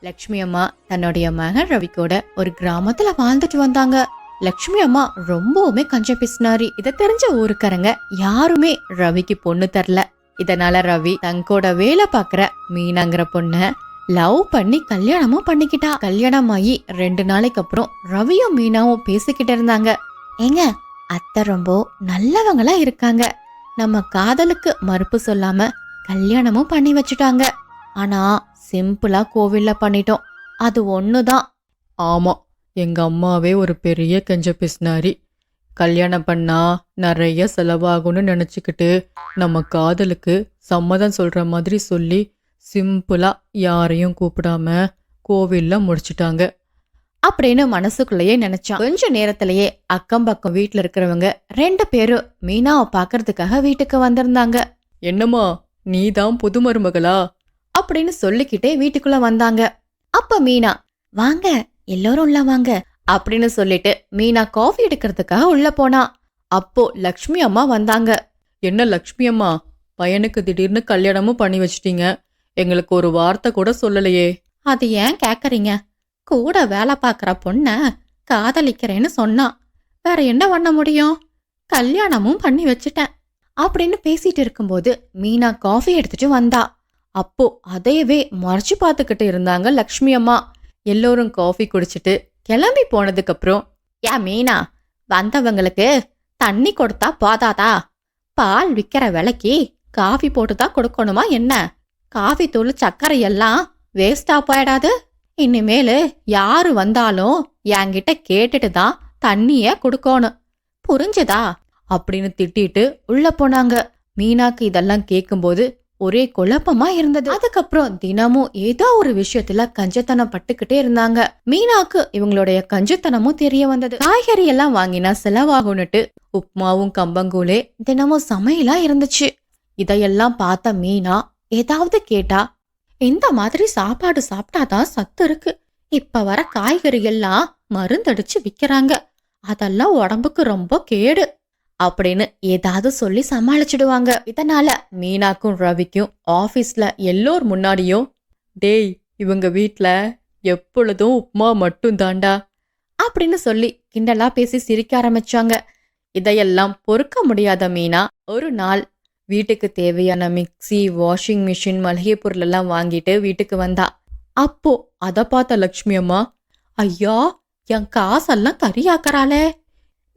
லக்ஷ்மி அம்மா தன்னுடைய மகன் ரவி கூட ஒரு கிராமத்துல வாழ்ந்துட்டு வந்தாங்க. லக்ஷ்மி அம்மா ரொம்பவுமே கஞ்ச பிசினாரி. இதை தெரிஞ்ச ஊருக்காரங்க யாருமே ரவிக்கு பொண்ணு தரல. இதனால ரவி தங்கோட வேலை பாக்குற மீனாங்கிற பொண்ண லவ் பண்ணி கல்யாணமும் பண்ணிக்கிட்டா. கல்யாணம் ஆகி ரெண்டு நாளைக்கு அப்புறம் ரவியும் மீனாவும் பேசிக்கிட்டு இருந்தாங்க. ஏங்க அத்தை ரொம்ப நல்லவங்களா இருக்காங்க. நம்ம காதலுக்கு மறுப்பு சொல்லாம கல்யாணமும் பண்ணி வச்சுட்டாங்க. ஆனா சிம்பிளா கோவில்ல பண்ணிட்டோம். அது ஒண்ணுதான். ஆமா எங்க அம்மாவே ஒரு பெரிய கெஞ்ச பிஸ்னாரி கல்யாணம் பண்ணா நிறைய செலவாகும்னு நினச்சிக்கிட்டு நம்ம காதலுக்கு சம்மதம் சொல்ற மாதிரி சொல்லி சிம்பிளா யாரையும் கூப்பிடாம கோவில்ல முடிச்சிட்டாங்க. அப்படின்னு மனசுக்குள்ளேயே நினைச்சான். கொஞ்ச நேரத்திலேயே அக்கம் பக்கம் வீட்ல இருக்கிறவங்க ரெண்டு பேரும் மீனாவை பாக்குறதுக்காக வீட்டுக்கு வந்திருந்தாங்க. என்னம்மா நீ தான் புது மருமகளா? அப்படின்னு சொல்லிக்கிட்டே வீட்டுக்குள்ள வந்தாங்க. அப்ப மீனா வாங்க எல்லாரும் உள்ள வாங்க அப்படின்னு சொல்லிட்டு மீனா காஃபி எடுக்கிறதுக்காக உள்ள போனா. அப்போ லக்ஷ்மி அம்மா வந்தாங்க. என்ன லக்ஷ்மி அம்மா பையனுக்கு திடீர்னு கல்யாணமும் பண்ணி வச்சிட்டீங்க. எங்களுக்கு ஒரு வார்த்தை கூட சொல்லலையே. அது ஏன் கேக்குறீங்க? கூட வேலை பார்க்குற பொண்ண காதலிக்கிறேன்னு சொன்னான் வேற என்ன பண்ண முடியும்? கல்யாணமும் பண்ணி வச்சுட்டேன் அப்படின்னு பேசிட்டு இருக்கும்போது மீனா காஃபி எடுத்துட்டு வந்தா. அப்போ அதையவே மறைச்சு பார்த்துக்கிட்டு இருந்தாங்க லக்ஷ்மி அம்மா. எல்லோரும் காஃபி குடிச்சிட்டு கிளம்பி போனதுக்கு அப்புறம் மீனா வந்தவங்களுக்கு தண்ணி கொடுத்தா போதாதா? பால் விக்கிற விலைக்கு காஃபி போட்டு தான் கொடுக்கணுமா என்ன? காஃபி தூள் சர்க்கரை எல்லாம் வேஸ்டா போயிடாது. இனிமேலு யாரு வந்தாலும் என்கிட்ட கேட்டுட்டு தான் தண்ணிய கொடுக்கணும். புரிஞ்சுதா? அப்படின்னு திட்டிட்டு உள்ள போனாங்க. மீனாக்கு இதெல்லாம் கேட்கும்போது ஒரே குழப்பமா இருந்தது. அதுக்கப்புறம் தினமும் ஏதோ ஒரு விஷயத்துல கஞ்சத்தனம் பட்டுக்கிட்டே இருந்தாங்க. மீனாக்கு இவங்களுடைய கஞ்சத்தனமும் தெரிய வந்தது. காய்கறி எல்லாம் வாங்கினா செலவாகும்னுட்டு உப்மாவும் கம்பங்கூலே தினமும் சமையலா இருந்துச்சு. இதையெல்லாம் பார்த்த மீனா ஏதாவது கேட்டா இந்த மாதிரி சாப்பாடு சாப்பிட்டாதான் சத்து இருக்கு. இப்ப வர காய்கறி எல்லாம் மருந்தடிச்சு விக்கிறாங்க. அதெல்லாம் உடம்புக்கு ரொம்ப கேடு. அப்படின்னு ஏதாவது சொல்லி சமாளிச்சிடுவாங்க. இதனால மீனாக்கும் ரவிக்கும் ஆபீஸ்ல எல்லோர் முன்னாடியும் டேய் இவங்க வீட்ல எப்பொழுதும் உப்மா மட்டும் தாண்டா அப்படின்னு சொல்லி கிண்டலா பேசி சிரிக்க ஆரம்பிச்சாங்க. இதையெல்லாம் பொறுக்க முடியாத மீனா ஒரு நாள் வீட்டுக்கு தேவையான மிக்ஸி வாஷிங் மிஷின் மளிகை பொருள் எல்லாம் வாங்கிட்டு வீட்டுக்கு வந்தா. அப்போ அதை பார்த்த லக்ஷ்மி அம்மா ஐயா என் காசெல்லாம் கறி ஆக்கறாளே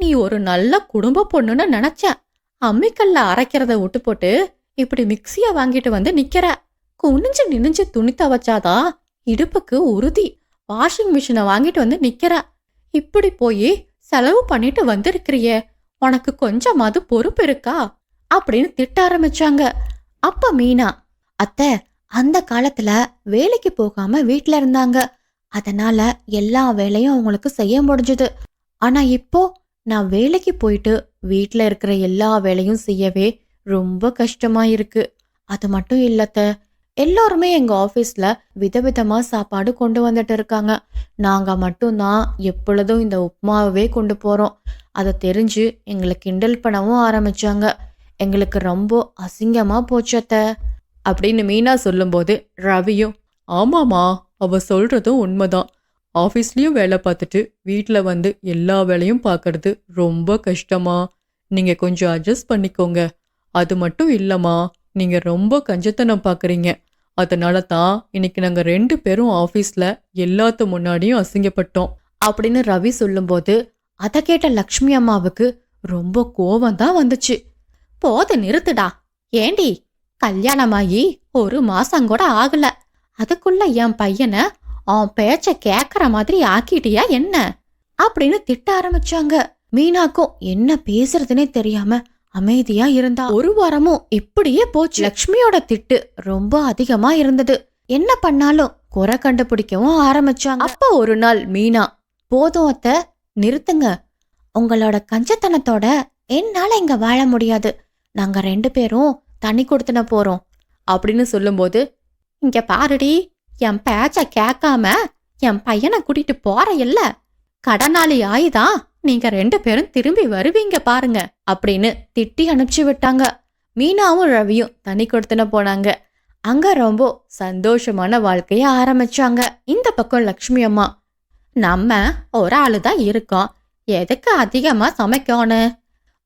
நீ ஒரு நல்ல குடும்ப பொண்ணுன்னு நினைச்சேன் அம்மிக்கல்ல அரைக்கிறத விட்டு போட்டு இப்படி மிக்ஸிய வாங்கிட்டு வந்து நிக்கிற. குனிஞ்சு நினிஞ்சு துணி தவச்சாதான் இடுப்புக்கு உறுதி. வாஷிங் மிஷினை வாங்கிட்டு வந்து நிக்கிற. இப்படி போய் செலவு பண்ணிட்டு வந்திருக்கிறியே. உனக்கு கொஞ்சமாவது பொறுப்பு இருக்கா? அப்படின்னு திட்ட ஆரம்பிச்சாங்க. அப்ப மீனா அத்தை அந்த காலத்துல வேலைக்கு போகாம வீட்ல இருந்தாங்க. அதனால எல்லா வேலையும் அவங்களுக்கு செய்ய முடிஞ்சது. ஆனா இப்போ நான் வேலைக்கு போயிட்டு வீட்டில் இருக்கிற எல்லா வேலையும் செய்யவே ரொம்ப கஷ்டமா இருக்கு அது மட்டும் இல்லத்த எல்லோருமே எங்க ஆபீஸ்ல விதவிதமா சாப்பாடு கொண்டு வந்துட்டு இருக்காங்க. நாங்க மட்டும்தான் எப்பொழுதும் இந்த உப்மாவே கொண்டு போறோம். அதை தெரிஞ்சு எங்களை கிண்டல் பண்ணவும் ஆரம்பிச்சாங்க. எங்களுக்கு ரொம்ப அசிங்கமா போச்சத்த அப்படின்னு மீனா சொல்லும்போது ரவியும் ஆமாமா அவ சொல்றதும் உண்மைதான். ஆஃபீஸ்லேயும் வேலை பார்த்துட்டு வீட்டில் வந்து எல்லா வேலையும் பார்க்கறது ரொம்ப கஷ்டமா? நீங்கள் கொஞ்சம் அட்ஜஸ்ட் பண்ணிக்கோங்க. அது மட்டும் இல்லம்மா நீங்க ரொம்ப கஞ்சத்தனம் பார்க்கறீங்க அதனால தான் இன்னைக்கு நாங்கள் ரெண்டு பேரும் ஆஃபீஸ்ல எல்லாத்து முன்னாடியும் அசிங்கப்பட்டோம். அப்படின்னு ரவி சொல்லும்போது அதை கேட்ட லக்ஷ்மி அம்மாவுக்கு ரொம்ப கோவம் தான் வந்துச்சு. போது நிறுத்துடா. ஏண்டி? கல்யாணமாகி ஒரு மாசம் கூட ஆகல. அதுக்குள்ள என் பையனை அவன் பேச்ச கேக்குற மாதிரி ஆக்கிட்டியா என்ன? அப்படின்னு திட்ட ஆரம்பிச்சாங்க. மீனாக்கும் என்ன பேசுறதுனே தெரியாம அமைதியா இருந்தா. ஒரு வாரமும் இப்படியே போச்சு. லக்ஷ்மியோட திட்டு ரொம்ப அதிகமா இருந்தது. என்ன பண்ணாலும் குறை கண்டுபிடிக்கவும் ஆரம்பிச்சாங்க. அப்ப ஒரு நாள் மீனா போதும் அத்தை நிறுத்துங்க. உங்களோட கஞ்சத்தனத்தோட என்னால இங்க வாழ முடியாது. நாங்க ரெண்டு பேரும் தண்ணி கொடுத்துன போறோம். அப்படின்னு சொல்லும்போது இங்க பாருடி என் பேச்ச கேட்காம என் பையனை கூட்டிட்டு போற இல்ல கடனாளி ஆயிதான் நீங்க ரெண்டு பேரும் திரும்பி வருவீங்க பாருங்க அப்படின்னு திட்டி அனுப்பிச்சு விட்டாங்க. மீனாவும் ரவியும் தண்ணி கொடுத்துன போனாங்க. அங்க ரொம்ப சந்தோஷமான வாழ்க்கைய ஆரம்பிச்சாங்க. இந்த பக்கம் லக்ஷ்மி அம்மா நம்ம ஒரு ஆளு தான் இருக்கோம். எதுக்கு அதிகமா சமைக்கணும்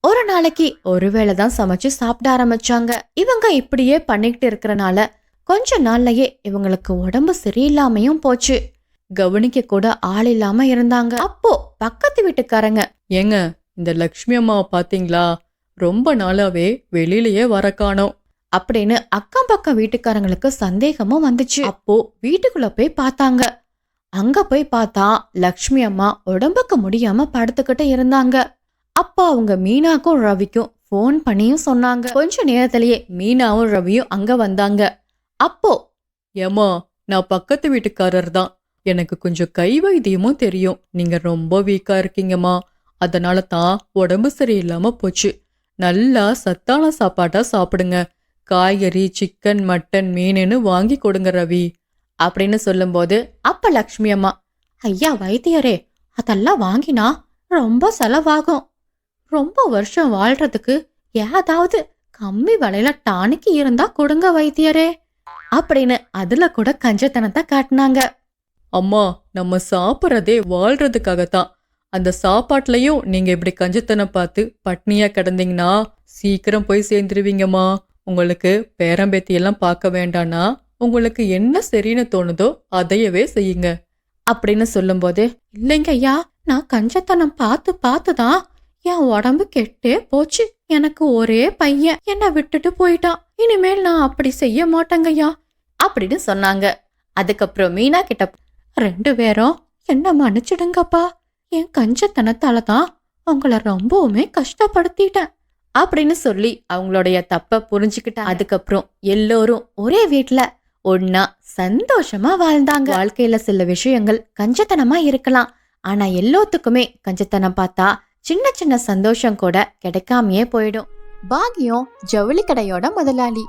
ஒரு நாளைக்கு ஒருவேளை தான் சமைச்சு சாப்பிட ஆரம்பிச்சாங்க. இவங்க இப்படியே பண்ணிக்கிட்டு இருக்கிறனால கொஞ்ச நாள்லயே இவங்களுக்கு உடம்பு சரியில்லாமையும் போச்சு. கவனிக்க கூட ஆள் இல்லாம இருந்தாங்க. அப்போ பக்கத்து வீட்டுக்காரங்க ஏங்க இந்த லக்ஷ்மி அம்மாவை பாத்தீங்களா? ரொம்ப நாளாவே வெளியிலயே வர காணோம். அப்படின்னு அக்கம் பக்கம் வீட்டுக்காரங்களுக்கு சந்தேகமும் வந்துச்சு. அப்போ வீட்டுக்குள்ள போய் பார்த்தாங்க. அங்க போய் பார்த்தா லக்ஷ்மி அம்மா உடம்புக்கு முடியாம படுத்துக்கிட்டு இருந்தாங்க. அப்போ அவங்க மீனாக்கும் ரவிக்கும் ஃபோன் பண்ணியும் சொன்னாங்க. கொஞ்ச நேரத்திலேயே மீனாவும் ரவியும் அங்க வந்தாங்க. அப்போ. ஏமா நான் பக்கத்து வீட்டுக்காரர் தான். எனக்கு கொஞ்சம் கை வைத்தியமும் தெரியும். நீங்க ரொம்ப வீக்கா இருக்கீங்கம்மா. அதனால தான் உடம்பு சரியில்லாம போச்சு. நல்லா சத்தான சாப்பாட்டா சாப்பிடுங்க. காய்கறி சிக்கன் மட்டன் மீனுன்னு வாங்கி கொடுங்க ரவி. அப்படின்னு சொல்லும்போது அப்ப லக்ஷ்மி அம்மா ஐயா வைத்தியரே அதெல்லாம் வாங்கினா ரொம்ப செலவாகும். ரொம்ப வருஷம் வாழ்றதுக்கு ஏதாவது கம்மி விலையில டானிக்கு இருந்தா கொடுங்க வைத்தியரே. அப்படின்னு அதுல கூட கஞ்சத்தனத்தை காட்டினாங்க. அம்மா நம்ம சாப்பிட்றதே வாழ்றதுக்காகத்தான். அந்த சாப்பாட்லயும் நீங்க இப்படி கஞ்சத்தனை பார்த்து பட்னியா கிடந்தீங்கன்னா சீக்கிரம் போய் சேர்ந்துருவீங்கம்மா. உங்களுக்கு பேரம்பேத்தி எல்லாம் பார்க்க வேண்டானா உங்களுக்கு என்ன சரின்னு தோணுதோ அதையவே செய்யுங்க. அப்படின்னு சொல்லும்போது இல்லைங்க ஐயா நான் கஞ்சத்தனம் பார்த்து பார்த்து தான் என் உடம்பு கெட்டே போச்சு. எனக்கு ஒரே பையன். என்னை விட்டுட்டு போயிட்டான். இனிமேல் நான் அப்படி செய்ய மாட்டேங்கய்யா. அப்படின்னு சொன்னாங்க. அதுக்கப்புறம் மீனா கிட்ட ரெண்டு பேரும் என்ன மன்னிச்சிடுங்கப்பா. என் கஞ்சத்தனத்தால தான் உங்களை ரொம்பவுமே கஷ்டப்படுத்திட்டேன். அப்படின்னு சொல்லி அவங்களுடைய தப்பை புரிஞ்சுக்கிட்ட அதுக்கப்புறம் எல்லோரும் ஒரே வீட்டில் ஒன்னா சந்தோஷமா வாழ்ந்தாங்க. வாழ்க்கையில சில விஷயங்கள் கஞ்சத்தனமா இருக்கலாம். ஆனா எல்லாத்துக்குமே கஞ்சத்தனம் பார்த்தா சின்ன சின்ன சந்தோஷம் கூட கிடைக்காமையே போயிடும். பாக்யம் ஜவுளி கடையோட முதலாளி.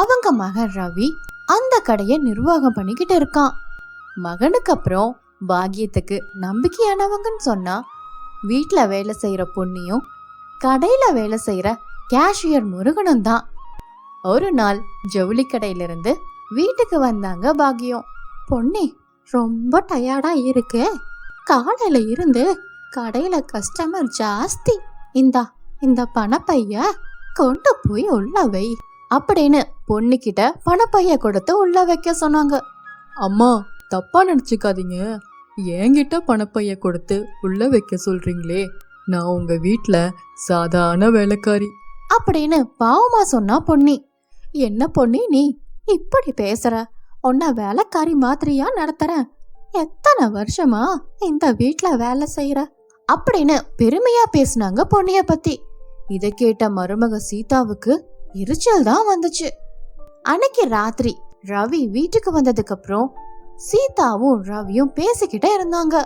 அவங்க மகன் ரவி அந்த கடையை நிர்வாகம் பண்ணிக்கிட்டு இருக்கான். மகனுக்கு அப்புறம் பாக்கியத்துக்கு நம்பிக்கையானவங்கன்னு சொன்னா வீட்டில் வேலை செய்யற பொண்ணியும் கடையில வேலை செய்யற கேஷியர் முருகனும் தான். ஒரு நாள் ஜவுளி கடையிலிருந்து வீட்டுக்கு வந்தாங்க பாக்கியம் பொன்னி ரொம்ப டயர்டா இருக்கு. காலையில இருந்து கடையில கஸ்டமர் ஜாஸ்தி. இந்தா இந்த பணப்பைய கொண்டு போய் உள்ள வை அப்படின்னு பொண்ணுகிட்ட பணப்பைய கொடுத்து உள்ள வைக்க சொன்னாங்க. அம்மா தப்பா நினைச்சுக்காதீங்க. என்கிட்ட பணப்பைய கொடுத்து உள்ள வைக்க சொல்றீங்களே. நான் உங்க வீட்ல சாதாரண வேலைக்காரி. அப்படின்னு பாவமா சொன்னா பொன்னி. என்ன பொன்னி நீ? இப்படி பேசுற. உன்ன வேலைக்காரி மாதிரியா நடத்துறேன் எத்தனை வருஷமா இந்த வீட்ல வேலை செய்யற அப்படின்னு பெருமையா பேசுனாங்க பொன்னிய பத்தி. இதை கேட்ட மருமக சீதாவுக்கு எரிச்சல் தான் வந்துச்சு. அன்னைக்கு ராத்திரி ரவி வீட்டுக்கு வந்ததுக்கு அப்புறம் சீதாவும் ரவியும் பேசிக்கிட்டே இருந்தாங்க.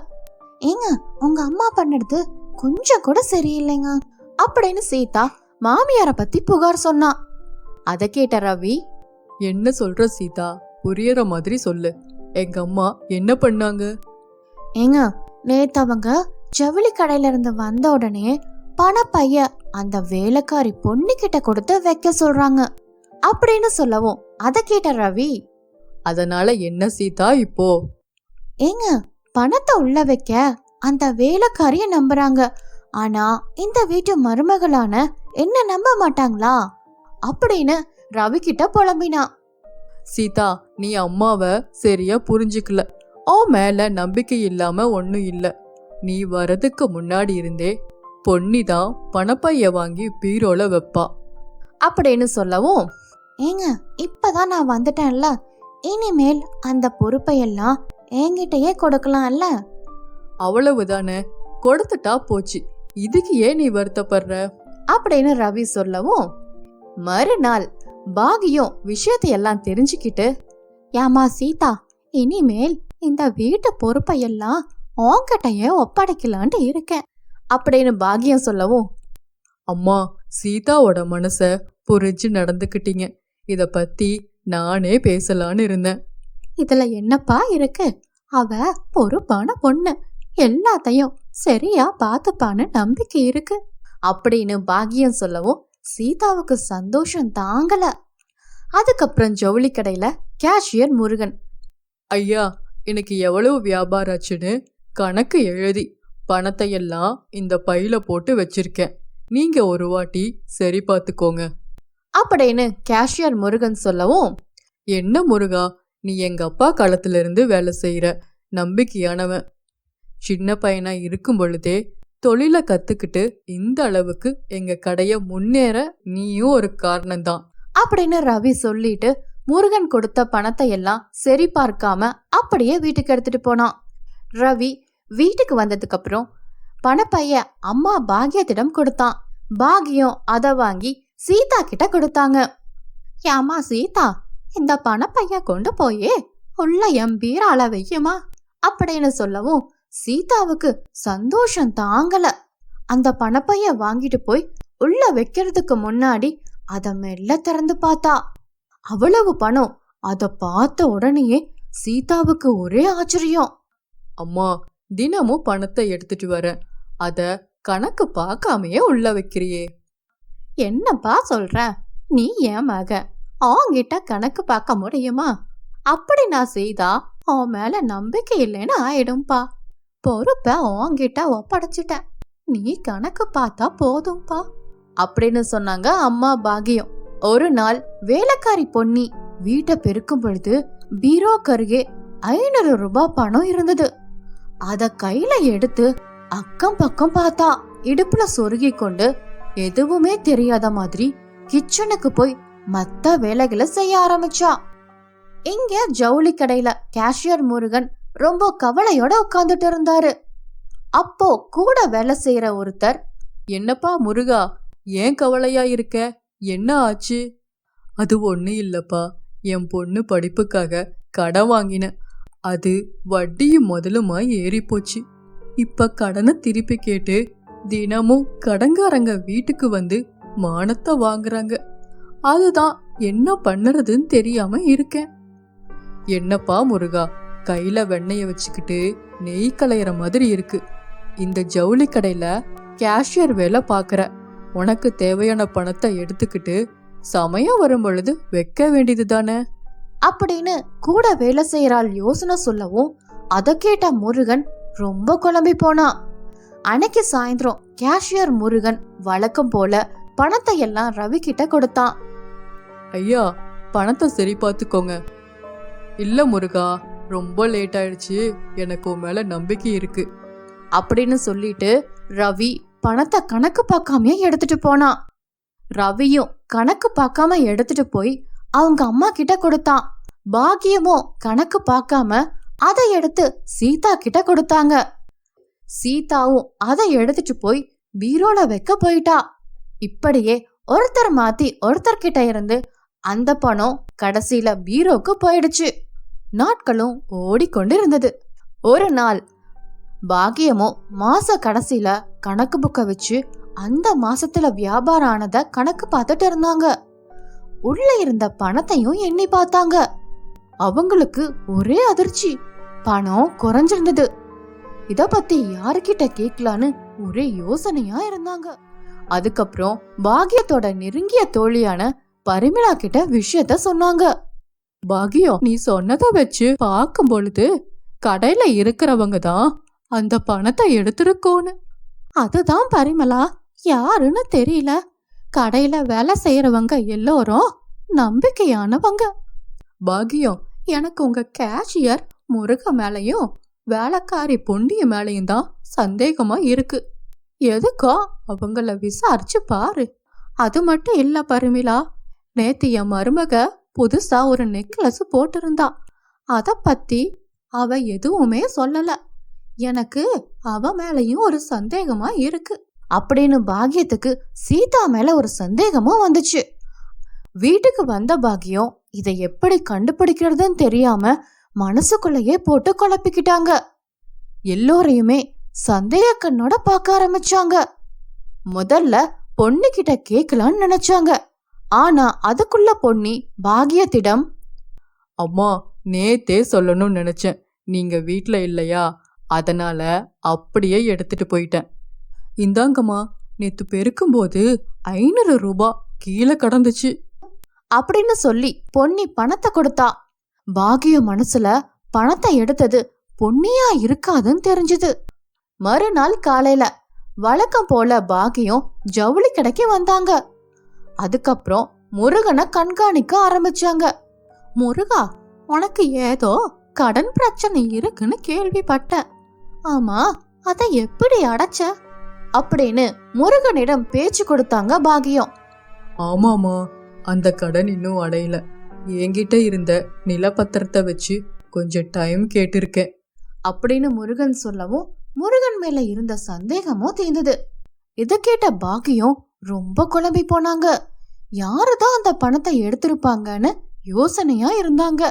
ஏங்க உங்க அம்மா பண்ணது கொஞ்சம் கூட சரியில்லைங்க அப்படின்னு சீதா மாமியார பத்தி புகார் சொன்னா. அத கேட்ட ரவி என்ன சொல்ற சீதா? புரியற மாதிரி சொல்லு. எங்க அம்மா என்ன பண்ணாங்க? ஏங்க நேத்து அவங்க ஜவுளி கடையில இருந்து வந்த உடனே பணப்பைய அந்த வேலைக்காரி பொண்ணு கிட்ட கொடுத்து வைக்க சொல்றாங்க. அப்படின்னு சொல்லவும் அத கேட்ட ரவி அதனால என்ன சீதா இப்போ? ஏங்க பணத்தை உள்ள வைக்க அந்த வேலைக்காரிய நம்புறாங்க. ஆனா இந்த வீட்டு மருமகளான என்ன நம்ப மாட்டாங்களா? அப்படின்னு ரவி கிட்ட புலம்பினா. சீதா நீ அம்மாவை சரியா புரிஞ்சுக்கல. ஓ மேல நம்பிக்கை இல்லாம ஒன்னும் இல்ல. நீ வரதுக்கு முன்னாடி இருந்தே பொன்னி தான் பணப்பைய வாங்கி பீரோல வைப்பா. அப்படின்னு சொல்லவும் ஏங்க இப்பதான் நான் வந்துட்டேன்ல. இனிமேல் அந்த பொறுப்பையெல்லாம் என்கிட்டயே கொடுக்கலாம்ல? அவ்வளவுதானே கொடுத்துட்டா போச்சு. இதுக்கு ஏன் நீ வருத்தப்படுற? அப்படின்னு ரவி சொல்லவும் மறுநாள் பாகியும் விஷயத்தையெல்லாம் தெரிஞ்சுக்கிட்டு ஏமா சீதா இனிமேல் இந்த வீட்டு பொறுப்பையெல்லாம் உன்கிட்டயே ஒப்படைக்கலான்ட்டு இருக்கேன் அப்படின்னு பாகியம் சொல்லவும் அம்மா சீதாவோட மனச புரிஞ்சு நடந்துக்கிட்டீங்க. இத பத்தி நானே பேசலான்னு இருந்தேன். இதுல என்னப்பா இருக்கு? அவ பொறுப்பான பொண்ணு. எல்லாத்தையும் சரியா பார்த்துப்பான்னு நம்பிக்கை இருக்கு அப்படின்னு பாக்கியம் சொல்லவும் சீதாவுக்கு சந்தோஷம் தாங்கல. அதுக்கப்புறம் ஜவுளி கடையில கேஷியர் முருகன் ஐயா எனக்கு எவ்வளவு வியாபாரம் ஆச்சுன்னு கணக்கு எழுதி பணத்தை எல்லாம் இந்த பையில போட்டு வச்சிருக்கேன். நீங்க ஒரு வாட்டி சரி பார்த்துக்கோங்க. அப்படின்னு கேஷியர் முருகன் சொல்லவும் என்ன முருகா நீ எங்க அப்பா காலத்துல இருந்து வேலை செய்யற நம்பிக்கையானவன். சின்ன பையனா இருக்கும் பொழுதே தொழிலை கத்துக்கிட்டு இந்த அளவுக்கு எங்க கடைய முன்னேற நீயும் ஒரு காரணம்தான். அப்படின்னு ரவி சொல்லிட்டு முருகன் கொடுத்த பணத்தை எல்லாம் சரி பார்க்காம அப்படியே வீட்டுக்கு எடுத்துட்டு போனான். ரவி வீட்டுக்கு வந்ததுக்கு அப்புறம் பணப்பைய அம்மா பாக்யத்திடம் கொடுத்தான். பாக்யம் அதை வாங்கி சீதா கிட்ட கொடுத்தாங்க. ஏமா சீதா இந்த பணப்பைய கொண்டு போயே உள்ள என் பீரால வையுமா அப்படின்னு சொல்லவும் சீதாவுக்கு சந்தோஷம் தாங்கல. அந்த பணப்பைய வாங்கிட்டு போய் உள்ள வைக்கிறதுக்கு முன்னாடி அதை மெல்ல திறந்து பார்த்தா. அவ்வளவு பணம் அதை பார்த்த உடனேயே சீதாவுக்கு ஒரே ஆச்சரியம். அம்மா தினமும் பணத்தை எடுத்துட்டு வரேன் அத கணக்கு பார்க்காமையே உள்ள வைக்கிறியே. என்னப்பா சொல்ற? நீ என் மக. அவங்கிட்ட கணக்கு பார்க்க முடியுமா? அப்படி நான் செய்தா அவன் மேல நம்பிக்கை இல்லைன்னு ஆயிடும்பா. பொறுப்ப அவங்கிட்ட ஒப்படைச்சிட்டேன் நீ கணக்கு பார்த்தா போதும்பா. அப்படின்னு சொன்னாங்க அம்மா பாகியம். ஒரு நாள் வேலைக்காரி பொன்னி வீட்டை பெருக்கும் பொழுது பீரோ கருகே ஐநூறு ரூபாய் பணம் இருந்தது. அத கையில எடுத்து அக்கம் பக்கம் பார்த்தா இடுப்புல சொருகி கொண்டு எதுவுமே தெரியாத மாதிரி கிச்சனுக்கு போய் மத்த வேலைகளை செய்ய ஆரம்பிச்சா. இங்க ஜவுளி கடையில கேஷியர் முருகன் ரொம்ப கவலையோட உட்கார்ந்துட்டு இருந்தாரு. அப்போ கூட வேலை செய்யற ஒருத்தர் என்னப்பா முருகா ஏன் கவலையா இருக்க? என்ன ஆச்சு? அது ஒண்ணு இல்லப்பா. என் பொண்ணு படிப்புக்காக கடன் வாங்கினேன் அது வட்டியும் முதலுமா ஏறி போச்சு இப்ப கடனை திருப்பி கேட்டு தினமும் கடங்காரங்க வீட்டுக்கு வந்து மானத்தை வாங்குறாங்க. அதுதான் என்ன பண்ணுறதுன்னு தெரியாம இருக்கேன். என்னப்பா முருகா கையில வெண்ணைய வச்சுக்கிட்டு நெய் களையிற மாதிரி இருக்கு. இந்த ஜவுளி கடையில கேஷியர் வேலை பார்க்குற. உனக்கு தேவையான பணத்தை எடுத்துக்கிட்டு சமயம் வரும் பொழுது வைக்க வேண்டியது தானே அப்படின்னு கூட வேலை செய்யறாள் யோசனை சொல்லவும் அதை கேட்ட முருகன் ரொம்ப குழம்பி போனான் அன்னைக்கு சாயந்தரம் கேஷியர் முருகன் வழக்கம் போல பணத்தை எல்லாம் ரவி கிட்ட கொடுத்தான். ஐயா பணத்தை சரி பார்த்துக்கோங்க. இல்ல முருகா ரொம்ப லேட் ஆயிடுச்சு. எனக்கு உன் மேல நம்பிக்கை இருக்கு. அப்படின்னு சொல்லிட்டு ரவி பணத்தை கணக்கு பார்க்காமயே எடுத்துட்டு போனான் ரவியும் கணக்கு பார்க்காம எடுத்துட்டு போய் அவங்க அம்மா கிட்ட கொடுத்தான். பாக்கியமோ கணக்கு பார்க்காம அதை எடுத்து சீதா கிட்ட கொடுத்தாங்க. சீதாவும் அதை எடுத்துட்டு போய் பீரோல வைக்க போயிட்டா. இப்படியே ஒருத்தர் மாத்தி ஒருத்தர் கிட்ட இருந்து அந்த பணம் கடைசியில பீரோக்கு போயிடுச்சு. நாட்களும் ஓடிக்கொண்டிருந்தது. ஒரு நாள் பாக்கியமோ மாச கடைசியில கணக்கு புக்க வச்சு அந்த மாசத்துல வியாபாரம் ஆனத கணக்கு பார்த்துட்டு இருந்தாங்க. உள்ள இருந்த பணத்தையும் எண்ணி பார்த்தாங்க. அவங்களுக்கு ஒரே அதிர்ச்சி. பணம் குறைஞ்சிருந்தது. இத பத்தி யாருக்கிட்ட கேட்கலான்னு ஒரே யோசனையா இருந்தாங்க. அதுக்கப்புறம் பாக்கியத்தோட நெருங்கிய தோழியான பரிமிளா கிட்ட விஷயத்த சொன்னாங்க. பாகியம் நீ சொன்னதை வச்சு பார்க்கும் பொழுது கடையில இருக்கிறவங்க தான் அந்த பணத்தை எடுத்திருக்கோன்னு. அதுதான் பரிமலா யாருன்னு தெரியல. கடையில வேலை செய்யறவங்க எல்லோரும் நம்பிக்கையானவங்க. பாகியம் எனக்கு உங்க கேஷியர் முருக மேலையும் வேலைக்காரி பொண்டிய மேலையும் தான் சந்தேகமா இருக்கு. எதுக்கோ அவங்கள விசாரிச்சு பாரு. அது மட்டும் இல்ல பருமிலா நேத்து என் மருமக புதுசா ஒரு நெக்லஸ் போட்டிருந்தா. அத பத்தி அவ எதுவுமே சொல்லல. எனக்கு அவ மேலையும் ஒரு சந்தேகமா இருக்கு. அப்படின்னு பாக்கியத்துக்கு சீதா மேல ஒரு சந்தேகமும் வந்துச்சு. வீட்டுக்கு வந்த பாக்கியம் இதை எப்படி கண்டுபிடிக்கிறதுன்னு தெரியாம மனசுக்குள்ளேயே போட்டு குழப்பிக்கிட்டாங்க. எல்லோரையுமே சந்தேக கண்ணோட பார்க்க ஆரம்பிச்சாங்க. முதல்ல பொண்ணு கிட்ட கேட்கலான்னு நினைச்சாங்க. ஆனா அதுக்குள்ள பொன்னி பாகியத்திடம் அம்மா நேத்தே சொல்லணும்னு நினைச்சேன். நீங்க வீட்ல இல்லையா? அதனால அப்படியே எடுத்துட்டு போயிட்டேன். இந்தாங்கம்மா நேத்து பெருக்கும்போது ஐநூறு ரூபாய் கீழே கடந்துச்சு. அப்படின்னு சொல்லி பொன்னி பணத்தை கொடுத்தா. பாகியம் மனசுல பணத்தை எடுத்தது பொன்னியா இருக்காதுன்னு தெரிஞ்சது. மறுநாள் காலையில வழக்கம் போல பாகியம் ஜவுளி கடைக்கு வந்தாங்க. அதுக்கப்புறம் முருகனை கண்காணிக்க ஆரம்பிச்சாங்க. முருகா உனக்கு ஏதோ கடன் பிரச்சனை இருக்குன்னு கேள்விப்பட்டேன். ஆமா அதை எப்படி அடைச்ச? அப்படின்னு முருகனிடம் பேச்சு கொடுத்தாங்க பாகியம். ஆமாமா அந்த கடன் இன்னும் அடையல. என்கிட்ட இருந்த நிலப்பத்திரத்தை வச்சு கொஞ்சம் டைம் கேட்டிருக்கேன். அப்படின்னு முருகன் சொல்லவும் முருகன் மேல இருந்த சந்தேகமும் தீர்ந்தது இத கேட்ட பாக்கியம் ரொம்ப குழம்பி போனாங்க. யாருதான் அந்த பணத்தை எடுத்திருப்பாங்கன்னு யோசனையா இருந்தாங்க.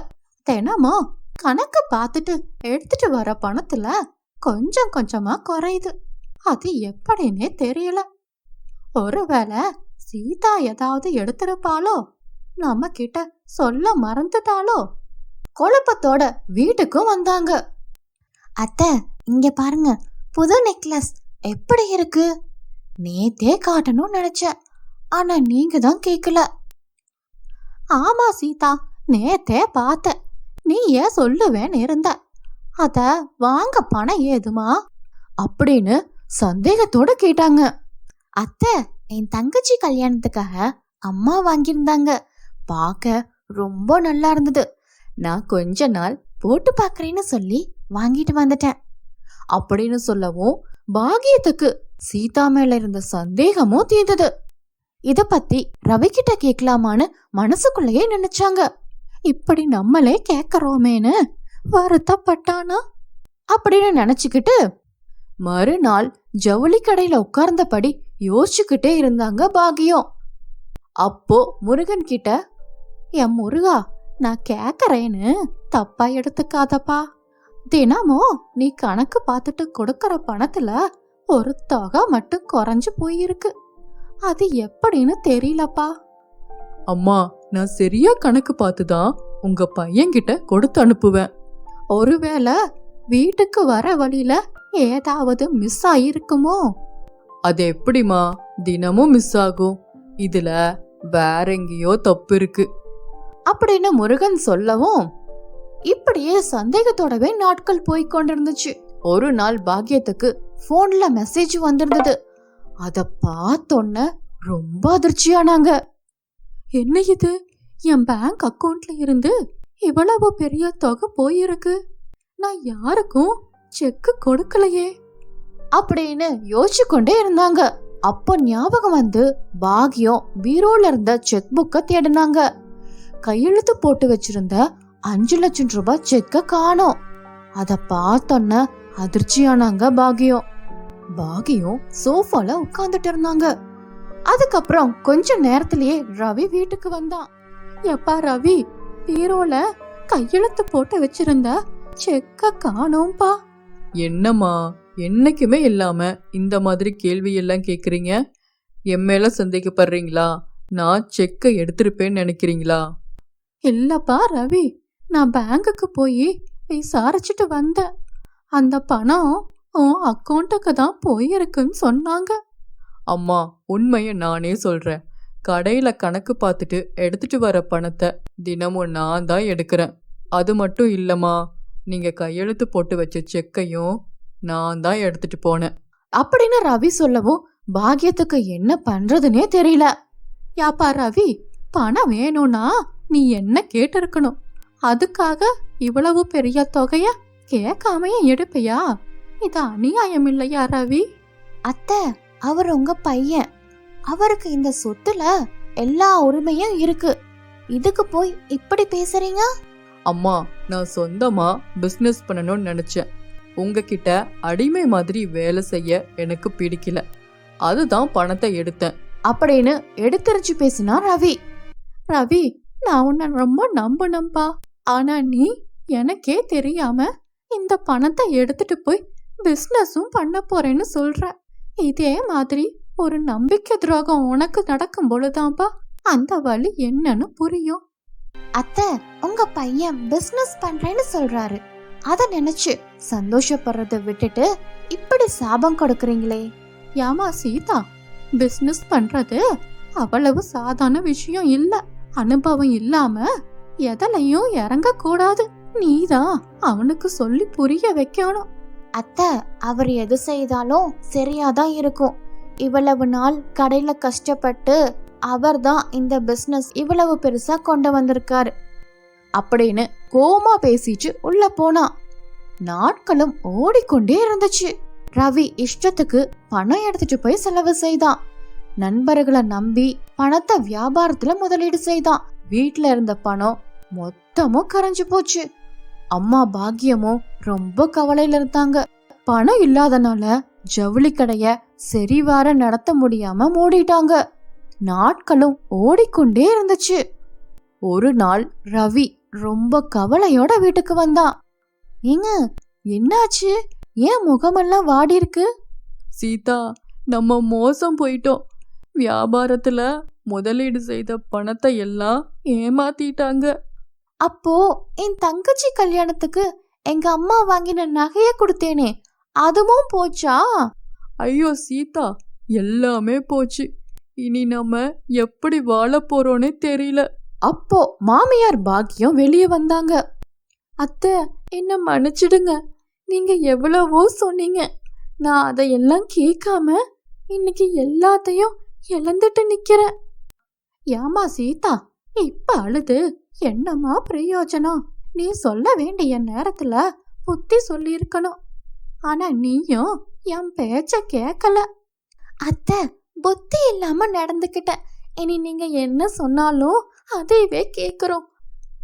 தினமும் கணக்கு பார்த்துட்டு எடுத்துட்டு வர பணத்துல கொஞ்சம் கொஞ்சமா குறையுது. அது எப்படின்னே தெரியல. ஒருவேளை சீதா ஏதாவது எடுத்திருப்பாளோ? நம்ம கிட்ட சொல்ல மறந்துட்டாளோ? குழப்பத்தோட வீட்டுக்கும் வந்தாங்க. அத்த இங்க பாருங்க. புது நெக்லஸ் எப்படி இருக்கு? நேத்தே காட்டணும்னு நினைச்சேன். ஆனா நீங்க தான் கேக்கல. ஆமா சீதா நேத்தே பார்த்தேன். நீ ஏன் சொல்லுவேன்னு இருந்த. அத வாங்க பணம் ஏதுமா? அப்படின்னு சந்தேகத்தோட கேட்டாங்க. அத்தை என் தங்கச்சி கல்யாணத்துக்காக அம்மா வாங்கியிருந்தாங்க. பார்க்க ரொம்ப நல்லா இருந்தது. நான் கொஞ்ச நாள் போட்டு பார்க்கறேன்னு சொல்லி வாங்கிட்டு வந்துட்டேன். அப்படின்னு சொல்லவும் பாகியத்துக்கு சீதா மேல இருந்த சந்தேகமும் தீர்ந்தது. இத பத்தி ரவி கிட்ட கேட்கலாமான்னு மனசுக்குள்ளேயே நினைச்சாங்க. இப்படி நம்மளே கேட்கறோமேன்னு வருத்தப்பட்டானா? அப்படின்னு நினைச்சுக்கிட்டு மறுநாள் ஜவுளி கடையில உட்கார்ந்தபடி யோசிச்சுக்கிட்டே இருந்தாங்க பாகியம் அப்போ முருகன் கிட்ட என் முருகா நான் கேக்கறேன்னு தப்பா எடுத்துக்காதப்பா. தினமும் நீ கணக்கு பார்த்துட்டு கொடுக்கற பணத்துல ஒரு தொகை மட்டும் குறைஞ்சு போயிருக்கு. அது எப்படின்னு தெரியலப்பா. அம்மா நான் சரியா கணக்கு பார்த்து தான் உங்க பையன்கிட்ட கொடுத்து அனுப்புவேன். ஒருவேளை வீட்டுக்கு வர வழியில ஏதாவது மிஸ் ஆயிருக்குமோ? அது எப்படிம்மா? தினமும் மிஸ் ஆகும். இதுல வேற எங்கேயோ தப்பு இருக்கு. அப்படின்னு முருகன் சொல்லவும் இப்படியே சந்தேகத்தோடவே நாட்கள் போய்க் கொண்டிருந்துச்சு. ஒரு நாள் பாக்கியத்துக்கு போன்ல மெசேஜ் வந்திருந்தது. அத பார்த்தோன்ன ரொம்ப அதிர்ச்சியானாங்க. என்ன இது? என் பேங்க் அக்கவுண்ட்ல இருந்து இவ்வளவு பெரிய தொகை போயிருக்கு. நான் யாருக்கும் செக்கு கொடுக்கலையே. அப்படின்னு யோசிச்சு கொண்டே இருந்தாங்க. அப்போ ஞாபகம் வந்து பாகியம் பீரோல இருந்த செக் புக்கை தேடினாங்க. கையெழுத்து போட்டு வச்சிருந்த அஞ்சு லட்சம் ரூபாய் செக்க காணோம். அதை பார்த்தோன்ன அதிர்ச்சியானாங்க பாகியம். பாகியம் சோஃபால உட்கார்ந்துட்டு இருந்தாங்க. அதுக்கப்புறம் கொஞ்ச நேரத்திலேயே ரவி வீட்டுக்கு வந்தான். எப்பா ரவி பீரோல கையெழுத்து போட்டு வச்சிருந்த செக்க காணோம்பா. என்னம்மா? என்னைக்குமே இல்லாம இந்த மாதிரி கேள்வி எல்லாம் கேக்குறீங்க? என் மேல சந்தேகப்படுறீங்களா? நான் செக்கை எடுத்திருப்பேன்னு நினைக்கிறீங்களா? இல்லப்பா ரவி. நான் பேங்குக்கு போய் விசாரிச்சுட்டு வந்தேன். அந்த பணம் உன் அக்கௌண்ட்டுக்கு தான் போயிருக்குன்னு சொன்னாங்க. அம்மா உண்மையை நானே சொல்றேன். கடையில கணக்கு பார்த்துட்டு எடுத்துட்டு வர பணத்தை தினமும் நான் தான் எடுக்கிறேன். அது மட்டும் இல்லம்மா. நீங்க கையெழுத்து போட்டு வச்ச செக்கையும் நான் தான் எடுத்துட்டு போனேன். அப்படின்னு ரவி சொல்லவும் பாக்கியத்துக்கு என்ன பண்றதுனே தெரியல. யாப்பா ரவி பணம் வேணும்னா நீ என்ன கேட்டிருக்கணும்? அதுக்காக இவ்வளவு பெரிய தொகைய கேட்காமையே எடுப்பையா? இது அநியாயம் இல்லையா ரவி? அத்தை அவர் உங்க பையன். அவருக்கு இந்த சொத்துல எல்லா உரிமையும் இருக்கு. இதுக்கு போய் இப்படி பேசுறீங்க? அம்மா நான் சொந்தமா பிசினஸ் பண்ணணும்னு நினைச்சேன். உங்ககிட்ட அடிமை மாதிரி வேலை செய்ய எனக்கு பிடிக்கல. அதுதான் பணத்தை எடுத்தேன். அப்படின்னு எடுத்துரைச்சு பேசினா ரவி. ரவி நான் உன்னை ரொம்ப நம்பணும்பா ஆனா நீ எனக்கே தெரியாம இந்த பணத்தை எடுத்துட்டு போய் பிசினஸும் பண்ண போறேன்னு சொல்ற. இதே மாதிரி ஒரு நம்பிக்கை துரோகம் உனக்கு நடக்கும் பொழுதான்பா. அந்த வழி என்னன்னு புரியும். அத்தை உங்க பையன் பிசினஸ் பண்றேன்னு சொல்றாரு. அத நினைச்சு சந்தோஷப்படுறத விட்டுட்டு இப்படி சாபம் கொடுக்கறீங்களே. யாமா சீதா பிசினஸ் பண்றது அவ்வளவு சாதாரண விஷயம் இல்ல. அனுபவம் இல்லாம எதலையும் இறங்க கூடாது நீதான் அவனுக்கு சொல்லி புரிய வைக்கணும். அத்தை அவர் எது செய்தாலும் சரியாதான் இருக்கும். இவ்வளவு நாள் கடையில கஷ்டப்பட்டு அவர்தான் இந்த பிசினஸ் இவ்வளவு பெருசா கொண்டு வந்திருக்காரு. அப்படின்னு கோமா பேசிச்சு உள்ள போனா. நாட்களும் ஓடிக்கொண்டே இருந்துச்சு. ரவி இஷ்டத்துக்கு பணம் எடுத்துட்டு போய் செலவு செய்தான். நண்பர்களை நம்பி பணத்தை வியாபாரத்துல முதலீடு செய்தான். வீட்ல இருந்த பணம் மொத்தமும் கரைஞ்சு போச்சு. அம்மா பாக்கியமும் ரொம்ப கவலையில இருந்தாங்க. பணம் இல்லாதனால ஜவுளி கடைய சரிவார நடத்த முடியாம மூடிட்டாங்க. நாட்களும் ஓடிக்கொண்டே இருந்துச்சு. ஒரு நாள் ரவி ரொம்ப கவலையோட வீட்டுக்கு வந்தான் ஏங்க என்னாச்சு? ஏன் முகமெல்லாம் வாடி இருக்கு சீதா நம்ம மோசம் போயிட்டோம். வியாபாரத்துல முதலீடு செய்த பணத்தை எல்லாம் ஏமாத்திட்டாங்க. அப்போ என் தங்கச்சி கல்யாணத்துக்கு எங்க அம்மா வாங்கின நகைய கொடுத்தேனே அதுவும் போச்சா? ஐயோ சீதா எல்லாமே போச்சு. இனி நம்ம எப்படி வாழ போறோன்னே தெரியல. அப்போ மாமியார் பாக்கியம் வெளியே வந்தாங்க. அத்தை என்ன மன்னிச்சிடுங்க. நீங்க எவ்வளவோ சொன்னீங்க. நான் அதையெல்லாம் கேட்காம இன்னைக்கு எல்லாத்தையும் இழந்துட்டு நிக்கிறேன். ஏமா சீதா இப்ப அழுது. என்னம்மா பிரயோஜனம்? நீ சொல்ல வேண்டிய நேரத்துல புத்தி சொல்லியிருக்கணும். ஆனா நீயும் என் பேச்ச கேட்கல அத்தை புத்தி இல்லாம நடந்துக்கிட்டேன். இனி நீங்க என்ன சொன்னாலும் அதையவே கேக்குறோம்.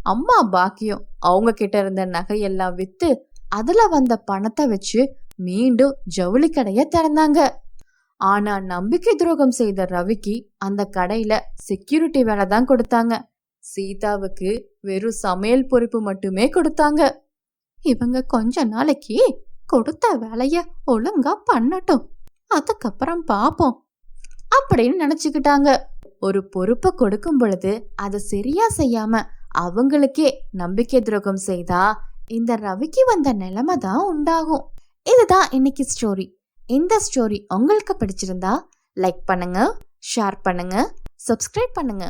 அம்மா பாக்கியம் அவங்க கிட்ட இருந்த நகையெல்லாம் வித்து அதுல வந்த பணத்தை வச்சு மீண்டும் ஜவுளி கடைய திறந்தாங்க. ஆனா நம்பிக்கை துரோகம் செய்த ரவிக்கு அந்த கடையில செக்யூரிட்டி வேலை தான் கொடுத்தாங்க. சீதாவுக்கு வெறும் சமையல் பொறுப்பு மட்டுமே கொடுத்தாங்க. இவங்க கொஞ்ச நாளைக்கு கொடுத்த வேலைய ஒழுங்கா பண்ணட்டும். அதுக்கப்புறம் பாப்போம். அப்படின்னு நினைச்சுக்கிட்டாங்க. ஒரு பொறுப்பை கொடுக்கும் பொழுது அதை சரியா செய்யாம அவங்களுக்கே நம்பிக்கை துரோகம் செய்தா இந்த ரவிக்கு வந்த நிலைமை தான் உண்டாகும். இதுதான் இன்னைக்கு ஸ்டோரி இந்த ஸ்டோரி உங்களுக்கு பிடிச்சிருந்தா லைக் பண்ணுங்க ஷேர் பண்ணுங்க சப்ஸ்கிரைப் பண்ணுங்க.